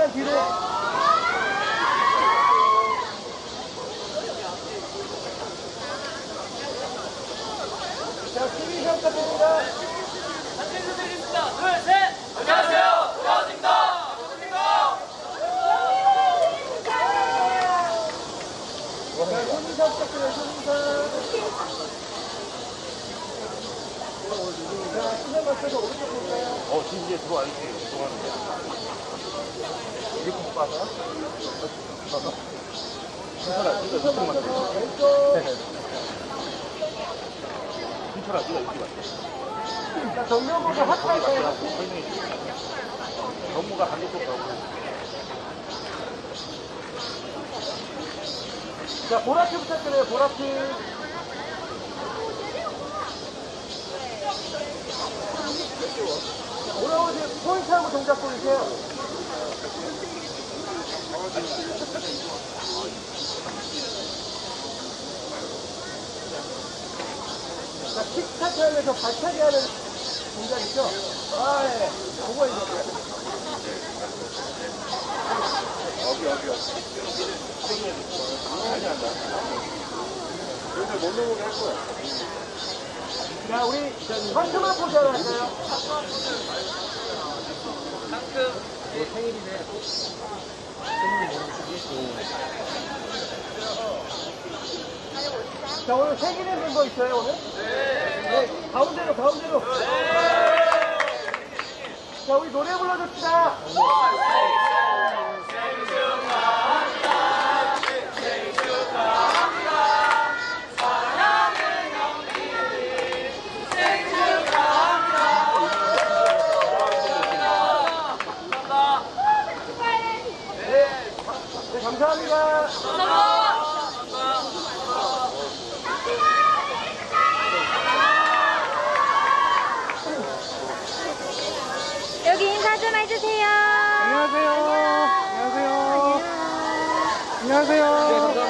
조금만 뒤로. 자, 수비션 볼까요? 어, 지금 이제 들어와 있어요. 들어가는데. 네가 이쪽 맞대. 자? 설명해 가고. 보라트 부탁드려요, 보라트. 올라오세요. 포인트 한번 동작 보이세요. 자, 킥스타트 하면서 발차기 하는 동작 있죠? 아, 예. 그거 이제. 여기, 여기, 여기. 아니, 한다. 근데 못 넘어게 할 거야. 자, 우리 황금한 포즈 하나 할까요? 자, 오늘 생일의 멤버 있어요, 오늘? 네. 가운데로, 가운데로. 자, 우리 노래 불러줍시다. 네, 감사합니다. 여기 인사 좀 해주세요. 안녕하세요. 안녕하세요. 안녕하세요.